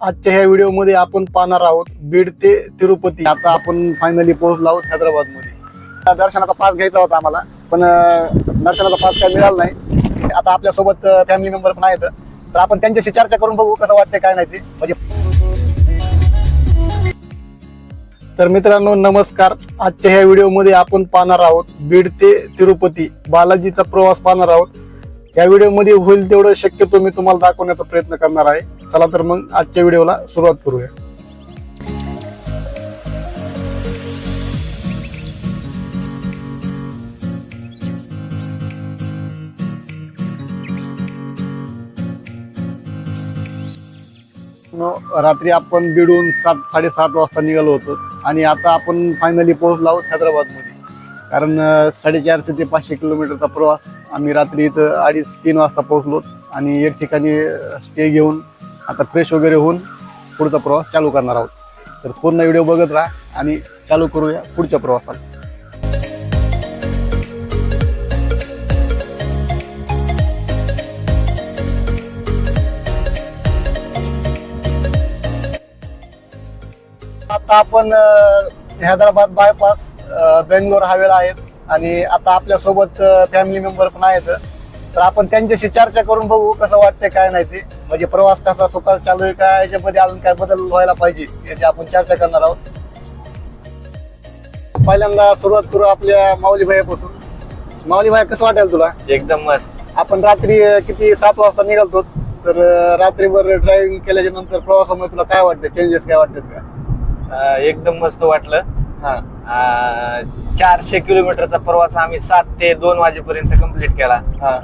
आजच्या ह्या व्हिडिओमध्ये आपण पाहणार आहोत बीड ते तिरुपती. आता आपण फायनली पोहोचलो आहोत हैदराबादमध्ये. दर्शनाचा पास घ्यायचा होता आम्हाला पण दर्शनाचा पास काय मिळाला नाही. आता आपल्यासोबत फॅमिली मेंबर पण आहेत. तर आपण त्यांच्याशी चर्चा करून बघू कसं वाटतंय काय नाही ते. म्हणजे तर मित्रांनो नमस्कार. आजच्या ह्या व्हिडिओमध्ये आपण पाहणार आहोत बीड ते तिरुपती. बालाजीचा प्रवास पाहणार आहोत. या व्हिडिओमध्ये होईल तेवढं शक्यतो मी तुम्हाला दाखवण्याचा प्रयत्न करणार आहे. चला तर मग आजच्या व्हिडिओला सुरुवात करूया. रात्री आपण बिडून सात साडेसात वाजता निघालो होतो आणि आता आपण फायनली पोहोचलो आहोत हैदराबादमध्ये. कारण साडेचारशे ते पाचशे किलोमीटरचा प्रवास. आम्ही रात्री इथं अडीच तीन वाजता पोहोचलो आणि एक ठिकाणी स्टे घेऊन आता फ्रेश वगैरे होऊन पुढचा प्रवास चालू करणार आहोत. तर पूर्ण व्हिडिओ बघत राहा आणि चालू करूया पुढच्या प्रवासाला आता आपण हैदराबाद बायपास बेंगलोर हायवेला आहेत आणि आता आपल्यासोबत फॅमिली मेंबर पण आहेत. तर आपण त्यांच्याशी चर्चा करून बघू कसं वाटतंय काय नाही ते. म्हणजे प्रवास कसा सुखात चालू आहे काय याच्यामध्ये अजून काय बदल व्हायला पाहिजे याची आपण चर्चा करणार आहोत. पहिल्यांदा सुरुवात करू आपल्या माऊली भाईपासून. माऊली भाई कसं वाटेल तुला? एकदम मस्त. आपण रात्री किती सात वाजता निघालतो? तर रात्रीभर ड्रायव्हिंग केल्याच्यानंतर प्रवासामुळे तुला काय वाटतं चेंजेस काय वाटतात का? एकदम मस्त वाटलं. हा. चारशे किलोमीटरचा प्रवास आम्ही सात ते दोन वाजेपर्यंत कंप्लीट केला. हा.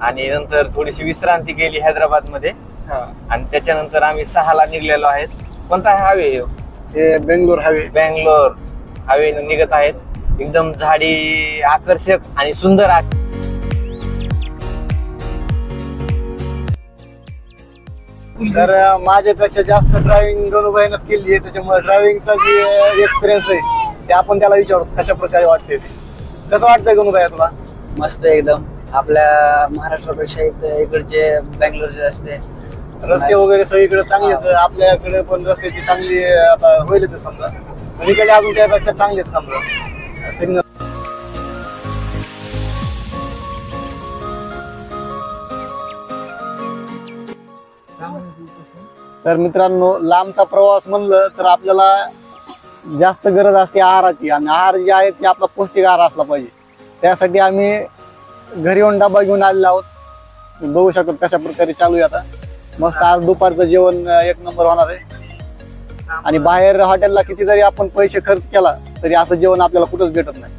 आणि नंतर थोडीशी विश्रांती केली हैदराबादमध्ये हा. आणि त्याच्यानंतर आम्ही सहाला निघलेलो आहेत. कोणता हवे हे? बेंगलोर हायवे बँगलोर हवे निघत आहेत. एकदम झाडी आकर्षक आणि सुंदर आहे. तर अं, माझ्यापेक्षा जास्त ड्रायव्हिंग गणूबाईनंच केली आहे. त्याच्यामुळे ड्रायव्हिंगचा जे एक्सपिरियन्स आहे ते आपण त्याला विचारू कशा प्रकारे वाटते ते. कसं वाटतंय गणूबाई तुला मस्त एकदम. आपल्या महाराष्ट्रापेक्षा इथं इकडचे बँगलोरचे असते रस्ते वगैरे सगळीकडे चांगले आहेत. आपल्याकडे पण रस्त्याची चांगली आता होईल ते समजा. इकडे अजून त्यापेक्षा चांगले आहेत समजा. सिग्नल तर मित्रांनो लांबचा प्रवास म्हणलं तर आपल्याला जास्त गरज असते आहाराची. आणि आहार जे आहे ते आपला पौष्टिक आहार असला पाहिजे. त्यासाठी आम्ही घरी येऊन डबा घेऊन आलेलो आहोत. बघू शकत कशा प्रकारे चालू आहे आता. मस्त आज दुपारचं जेवण एक नंबर होणार आहे. आणि बाहेर हॉटेलला किती जरी आपण पैसे खर्च केला तरी असं जेवण आपल्याला कुठंच भेटत नाही.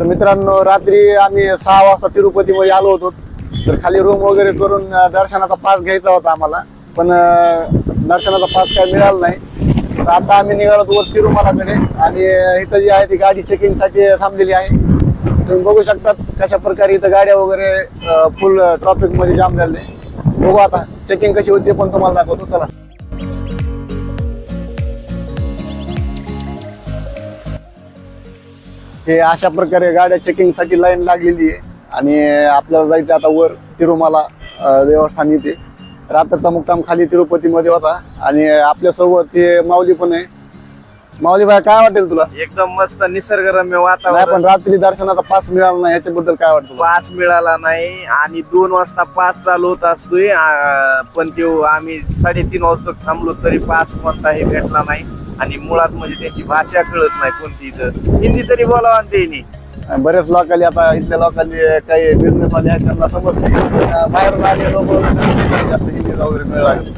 तर मित्रांनो रात्री आम्ही सहा वाजता तिरुपतीमध्ये आलो होतो. तर खाली रूम वगैरे करून दर्शनाचा पास घ्यायचा होता आम्हाला. पण दर्शनाचा पास काय मिळाला नाही. तर आता आम्ही निघालो वर तिरुमालाकडे आणि इथं जी आहे ती गाडी चेकिंगसाठी थांबलेली आहे. तुम्ही बघू शकतात कशा प्रकारे इथं गाड्या वगैरे फुल ट्रॉफिकमध्ये जाम झाले बघू आता चेकिंग कशी होती पण तुम्हाला दाखवतो. चला. हे अशा प्रकारे गाड्या चेकिंगसाठी लाईन लागलेली आहे. आणि आपल्याला जायचं आता वर तिरुमाला देवस्थान इथे. रात्रचा मुक्काम खाली तिरुपतीमध्ये होता. आणि आपल्यासोबत ते माऊली पण आहे. माऊली बाय काय वाटेल तुला? एकदम मस्त निसर्गरम्य नाही वातावरण पण रात्री दर्शनाचा पास मिळाला नाही याच्याबद्दल काय वाटतं तुला? पास मिळाला नाही. आणि दोन वाजता पास चालू होत असतोय. आ, पण तो आम्ही साडेतीन वाजता थांबलो तरी पास कोणताही भेटला नाही. आणि मुळात म्हणजे त्यांची भाषा कळत नाही कोणती इथं. हिंदी तरी बोलावा त्यांनी. बरेच लोकांनी आता इथल्या लोकांनी काही बिझनेस आहेत त्यांना समजते बाहेरून आले लोक जास्त हिंदी वगैरे मिळाले.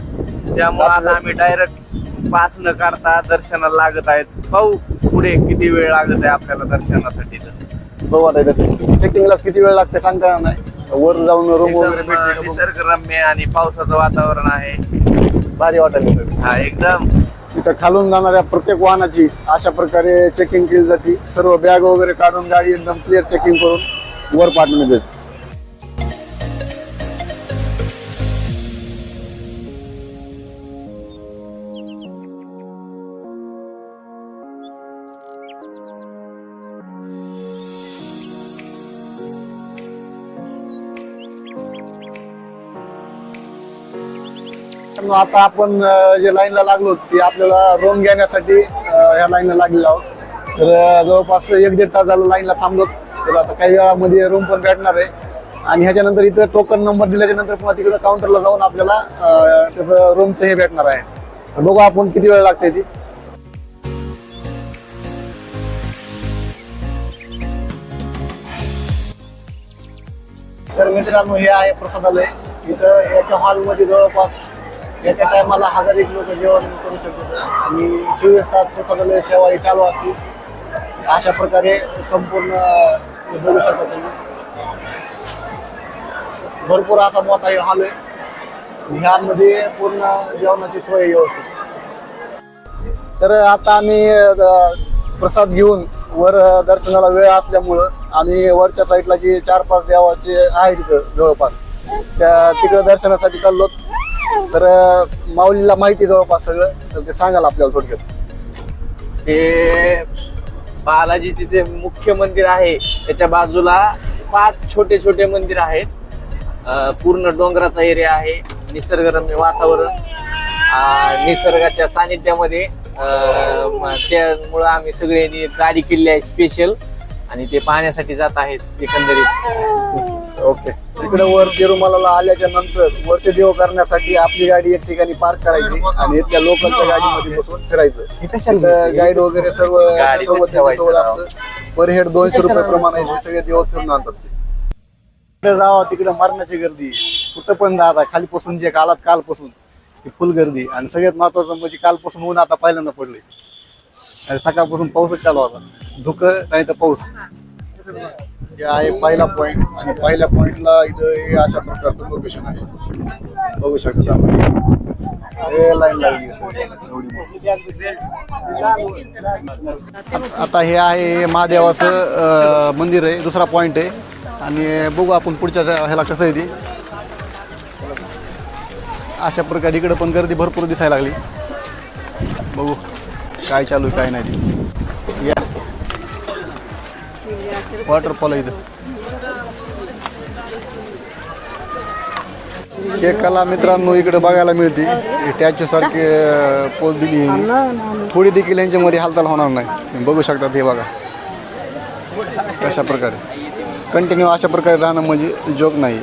त्यामुळे आता आम्ही डायरेक्ट पाच न काढता दर्शनाला लागत आहेत. पाहू पुढे किती वेळ लागत आहे आपल्याला दर्शनासाठी बघू आता चेकिंगलाच किती वेळ लागते सांगता येणार नाही. वर जाऊन रूम वगैरे. निसर्गरम्य आणि पावसाचं वातावरण आहे. भारी वाटायला हा एकदम. तिथं खालून जाणाऱ्या प्रत्येक वाहनाची अशा प्रकारे चेकिंग केली जाते. सर्व बॅग वगैरे काढून गाडी एकदम क्लिअर चेकिंग करून वर पाठवण्यात येते. आता आपण जे लाईनला लागलो ते आपल्याला रोम घेण्यासाठी ह्या लाईनला लागलेलो आहोत. तर जवळपास एक दीड तास झालं लाईनला थांबलो. तर आता काही वेळामध्ये रूम पण भेटणार आहे. आणि ह्याच्यानंतर इथं टोकन नंबर दिल्याच्या नंतर पुन्हा तिकडे काउंटरला जाऊन आपल्याला त्याचं रूमचं हे भेटणार आहे. बघू आपण किती वेळ लागते ती. तर मित्रांनो हे आहे प्रसादालय. इथं एका हॉलमध्ये जवळपास एका टायमाला हजार एक लोक जेवण करू शकतो आणि चोवीस तास स्वतःला सेवा ही चालू असते. अशा प्रकारे संपूर्ण बोलू बघू शकता तुम्ही. भरपूर असा मोठा हे हॉल आहे. ह्यामध्ये पूर्ण जेवणाची सोय व्यवस्थित. तर आता आम्ही प्रसाद घेऊन वर दर्शनाला वेळ असल्यामुळं आम्ही वरच्या साईडला जे चार पाच देवाचे आहेत तिथं जवळपास त्या तिकडं दर्शनासाठी चाललो तर माऊलीला माहिती जवळपास सगळं तर ते सांगाल आपल्याला थोडक्यात. हे बालाजीचे ते मुख्य मंदिर आहे त्याच्या बाजूला पाच छोटे छोटे मंदिर आहेत. पूर्ण डोंगराचा एरिया आहे निसर्गरम्य वातावरण. अं, निसर्गाच्या सानिध्यामध्ये त्यामुळं आम्ही सगळे गाडी केलेली आहे स्पेशल आणि ते पाहण्यासाठी जात आहेत एकंदरीत. ओके. तिकडे वर तिरुमलाला आल्याच्यानंतर वरचे देव करण्यासाठी आपली गाडी एक ठिकाणी पार्क करायची आणि इथल्या लोकलच्या गाडीमध्ये बसून फिरायचं. गाईड वगैरे सर्व गाडी सोबत ठेवायचं सोबत असतं. पर हेड दोनशे रुपये प्रमाणे आहे. हे सगळे देव फिरून आणतात ते. तिकडे जावा तिकडे मरणाची गर्दी. कुठं पण जाता खालीपासून जे कालात कालपासून ती फुल गर्दी. आणि सगळ्यात महत्वाचं म्हणजे कालपासून ऊन आता पहिल्यांदा पडले आणि सकाळपासून पाऊसच चालू होता. धुकं नाही तर पाऊस. हे आहे पहिला पॉईंट आणि पहिल्या पॉईंटला इथं हे अशा प्रकारचं लोकेशन आहे. बघू शकता हे लाईन लागली आता हे आहे महादेवाचं मंदिर आहे दुसरा पॉईंट आहे. आणि बघू आपण पुढच्या ह्याला कसं आहे ते. अशा प्रकारे इकडं पण गर्दी भरपूर दिसायला लागली. बघू काय चालू आहे काय नाही ते. या. वॉटरफॉल इथं हे कला मित्रांनो इकडे बघायला मिळते टॅचू सारखे पोच दिली थोडी देखील यांच्यामध्ये हालचाल होणार नाही बघू शकतात हे बघा अशा प्रकारे कंटिन्यू अशा प्रकारे राहणं म्हणजे जोक नाही